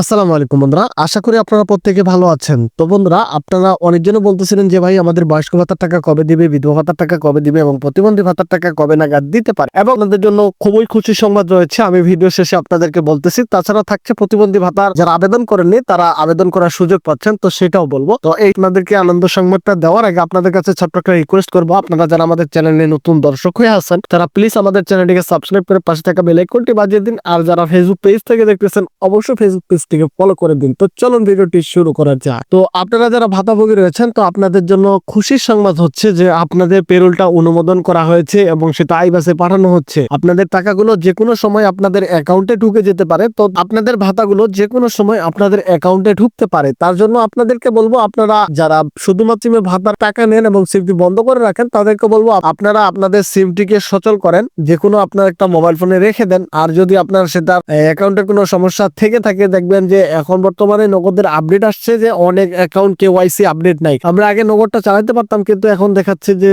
আসসালামু আলাইকুম বন্ধুরা, আশা করি আপনারা প্রত্যেকে ভালো আছেন। তো বন্ধুরা, আপনারা অনেকজনে বলতেছিলেন যে ভাই, আমাদের বয়স্ক ভাতার টাকা কবে দিবে, বিধবা ভাতার টাকা কবে দিবে এবং প্রতিবন্ধী ভাতার টাকা কবে নাগাদ দিতে পারে? এবং আপনাদের জন্য খুবই খুশি সংবাদ রয়েছে, আমি ভিডিও শেষে আপনাদেরকে বলতেছি। তাছাড়া থাকছে প্রতিবন্ধী ভাতার, যারা আবেদন করেননি, তারা আবেদন করার সুযোগ পাচ্ছেন, তো সেটাও বলব। তো এই আপনাদেরকে আনন্দ সংবাদটা দেওয়ার আগে আপনাদের কাছে ছোট্ট একটা রিকোয়েস্ট করব। আপনারা যারা আমাদের চ্যানেলে নতুন দর্শক হয়ে আছেন, তারা প্লিজ আমাদের চ্যানেলটিকে সাবস্ক্রাইব করে পাশে থাকা বেল আইকনটি বাজিয়ে দিন। আর যারা ফেসবুক পেজ থেকে দেখতেছেন, অবশ্যই ফেসবুক পেজটিকে ফলো করে দিন। তো চলুন ভিডিওটি শুরু করা যাক। তো আপনারা যারা ভাতাভোগী রয়েছেন, তো আপনাদের জন্য খুশির সংবাদ হচ্ছে যে আপনাদের পেরোলটা অনুমোদন করা হয়েছে এবং সেটা আইবাসে পাঠানো হচ্ছে। আপনাদের টাকাগুলো যে কোনো সময় আপনাদের অ্যাকাউন্টে ঢুকে যেতে পারে। তো আপনাদের ভাতাগুলো যে কোনো সময় আপনাদের অ্যাকাউন্টে ঢুকতে পারে। তার জন্য আপনাদেরকে বলব, আপনারা যারা শুধুমাত্র ভাতার টাকা নেন এবং সিমটি বন্ধ করে রাখেন, তাদেরকে বলব, আপনারা আপনাদের সিমটিকে সচল করেন। যে কোনো আপনার একটা মোবাইল ফোনে রেখে দেন। আর যদি আপনার সেটা অ্যাকাউন্টে কোনো সমস্যা থেকে থাকে, দেখবেন যে এখন বর্তমানে নগদের আপডেট আসছে যে অনেক অ্যাকাউন্ট কে ওয়াইসি আপডেট নাই। আমরা আগে নগদটা চালাতে পারতাম, কিন্তু এখন দেখাচ্ছে যে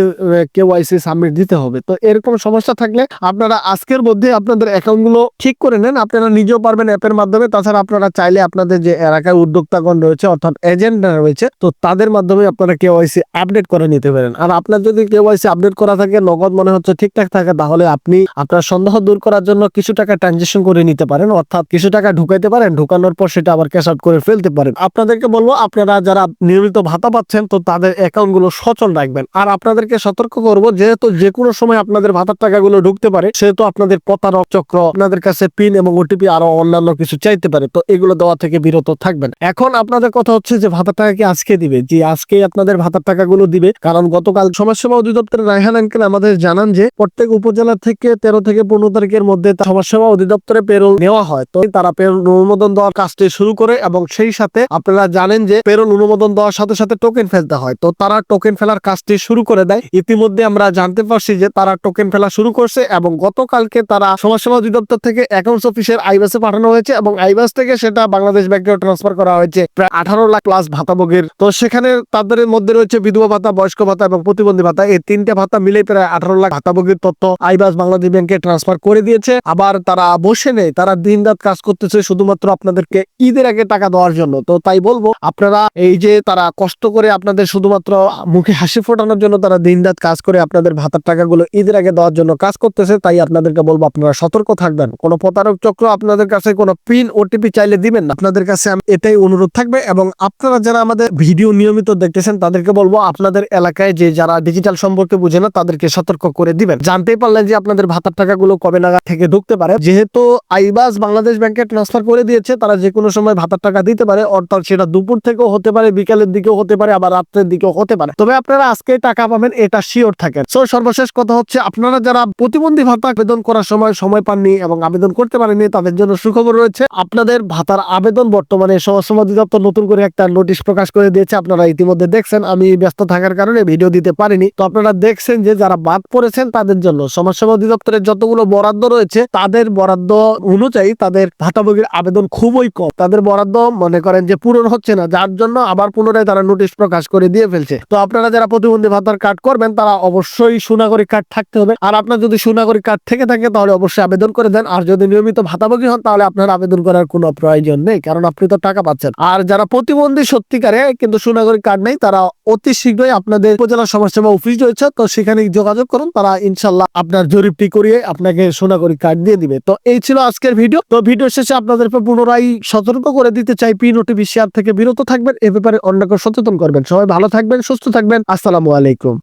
কে ওয়াইসি সাবমিট দিতে হবে। তো এরকম সমস্যা থাকলে আপনারা আজকের মধ্যে আপনাদের অ্যাকাউন্টগুলো ঠিক করে নেন। আপনারা নিজেও পারবেন অ্যাপের মাধ্যমে। তাছাড়া আপনারা চাইলে আপনাদের যে এলাকায় উদ্যোক্তাগণ রয়েছে, অর্থাৎ এজেন্টরা রয়েছে, তো তাদের মাধ্যমে আপনারা কে ওয়াইসি আপডেট করে নিতে পারেন। আর আপনার যদি কে ওয়াইসি আপডেট করা থাকে, নগদ মনে হচ্ছে ঠিকঠাক থাকে, তাহলে আপনি আপনার সন্দেহ দূর করার জন্য কিছু টাকা ট্রানজেকশন করে নিতে পারেন। অর্থাৎ কিছু টাকা ঢুকাইতে পারেন, ঢুকানোর পর সেটা আবার ক্যাশ আউট করে ফেলতে পারেন। আপনাদেরকে বলব, আপনারা যারা নিয়মিত ভাতা পাচ্ছেন, তো তাদের অ্যাকাউন্টগুলো সচল রাখবেন। আর আপনাদেরকে সতর্ক করব, যেহেতু যে কোনো সময় আপনাদের ভাতার টাকাগুলো ঢুকতে পারে, সেহেতু আপনাদের প্রতারক চক্র আপনাদের কাছে পিন এবং ওটিপি আরও অন্যান্য কিছু চাইতে পারে, তো এগুলো দেওয়া থেকে বিরত থাকবেন। এখন আপনাদের কথা হচ্ছে যে ভাতার টাকা কি আজকে দিবে? যে আজকে আপনাদের ভাতার টাকাগুলো দিবে, কারণ গতকাল সমাজসেবা অধিদপ্তরের রায়হান আঙ্কেল আমাদের জানান যে, প্রত্যেক উপজেলা থেকে তেরো থেকে পনেরো তারিখের মধ্যে সমাজসেবা অধিদপ্তরে পেরোল নেওয়া হয়, তো তারা পেরোল অনুমোদন দেওয়ার কাজটি শুরু করে এবং সেই সাথে আপনারা জানেন যে পেরোল অনুমোদন দেওয়ার সাথে সাথে টোকেন ফেলতে হয়। তো তারা টোকেন ফেলার কাজটি শুরু করে দেয়। ইতিমধ্যে আমরা জানতে পারছি যে তারা টোকেন ফেলা শুরু করছে এবং গতকালকে তারা সমাজসেবা অধিদপ্তর থেকে অ্যাকাউন্টস অফিসের আইবাসে পাঠানো হয়েছে এবং আইবাস থেকে সেটা বাংলাদেশ ব্যাংকে ট্রান্সফার করা হয়েছে। প্রায় আঠারো লাখ প্লাস ভাতাভোগীর তো সেখানে তাদের মধ্যে রয়েছে বিধবা ভাতা, বয়স্ক ভাতা এবং প্রতিবন্ধী ভাতা। এই তিনটে ভাতা মিলে প্রায় আঠারো লাখ ভাতাভোগীর তথ্য আইবাস বাংলাদেশ ব্যাংকে ট্রান্সফার করে দিয়েছে। আবার তারা বসে নেই, তারা দিন রাত কাজ করতেছে। শুধুমাত্র আপনাদেরকে ঈদের আগে টাকা দেওয়ার জন্য। তো তাই বলব, আপনারা এই যে তারা কষ্ট করে আপনাদের শুধুমাত্র মুখে হাসি ফোটানোর জন্য তারা দিন রাত কাজ করে আপনাদের ভাতার টাকাগুলো ঈদের আগে দেওয়ার জন্য কাজ করতেছে, তাই আপনাদেরকে বলব আপনারা সতর্ক থাকবেন। কোনো প্রতারক চক্র আপনাদের কাছে কোনো পিন, ওটিপি চাইলে দিবেন না। আপনাদের কাছে আমি এটাই অনুরোধ থাকবে এবং আপনারা যারা আমাদের ভিডিও নিয়মিত দেখতেছেন, তাদেরকে বলব আপনাদের এলাকায় যে যারা ডিজিটাল সম্পর্কে বুঝে না, তাদেরকে সতর্ক করে দিবেন। জানতেই পারলেন যে আপনাদের ভাতার টাকাগুলো কবে নাগাদ থেকে ঢুকতে পারে। যেহেতু আইবাস বাংলাদেশ ব্যাংকে ট্রান্সফার করে দিয়েছে, তারা যে কোনো সময় ভাতার টাকা দিতে পারে, অর্থাৎ সেটা দুপুর থেকেও হতে পারে, বিকালের দিকেও হতে পারে, আবার রাত্রের দিকেও হতে পারে। তবে আপনারা আজকে টাকা পাবেন, এটা শিওর থাকেন। সো সর্বশেষ কথা হচ্ছে, আপনারা যারা প্রতিবন্ধী ভাতা আবেদন করার সময় সময় পাননি এবং আবেদন করতে পারেননি, তাদের জন্য সুখবর রয়েছে, আপনাদের ভাতার আবেদন বর্তমানে সমাজসেবা অধিদপ্তর নতুন করে একটা নোটিশ প্রকাশ করে দিয়েছে, আপনারা ইতিমধ্যে দেখছেন, আমি ব্যস্ত থাকার কারণে ভিডিও দিতে পারিনি। তো আপনারা দেখছেন যে যারা বাদ পড়েছেন, তাদের জন্য সমাজসেবা অধিদপ্তরের যতগুলো বরাদ্দ রয়েছে, তাদের বরাদ্দ অনুযায়ী তাদের ভাতাভোগীর আবেদন খুবই কম। তাদের বরাদ্দ মনে করেন যে পূরণ হচ্ছে না, যার জন্য আবার পুনরায় তারা নোটিশ প্রকাশ করে দিয়ে ফেলছে। তো আপনারা যারা প্রতিবন্ধী ভাতার কার্ড করবেন, তারা অবশ্যই সুনাগরিক কার্ড থাকতে হবে। আর আপনার যদি সুনাগরিক কার্ড থেকে থাকে, তাহলে অবশ্যই আবেদন করে দেন। আর যদি নিয়মিত ভাতাভোগী হন, তাহলে আপনার আবেদন করার কোনো প্রয়োজন নেই, কারণ আপনি তো টাকা পাচ্ছেন। আর যারা প্রতিবন্ধী সত্যিকারে কিন্তু সুনাগরিক কার্ড নেই, তারা অতি শীঘ্রই আপনাদের উপজেলা সমাজসেবা অফিস রয়েছে। তো সেখানে যোগাযোগ করুন, তারা ইনশাল্লাহ আপনার জরিপটি করিয়ে আপনাকে সুনাগরিক কার্ড দিয়ে দিবে। তো এই ছিল আজকের ভিডিও তো ভিডিও শেষে আপনাদের পুনরায় সতর্ক করে দিতে চাই পি নোটিভি শেয়ার থেকে। বিরত থাকবেন, এ ব্যাপারে অন্যকে সচেতন করবেন। সবাই ভালো থাকবেন, সুস্থ থাকবেন। আসসালামু আলাইকুম।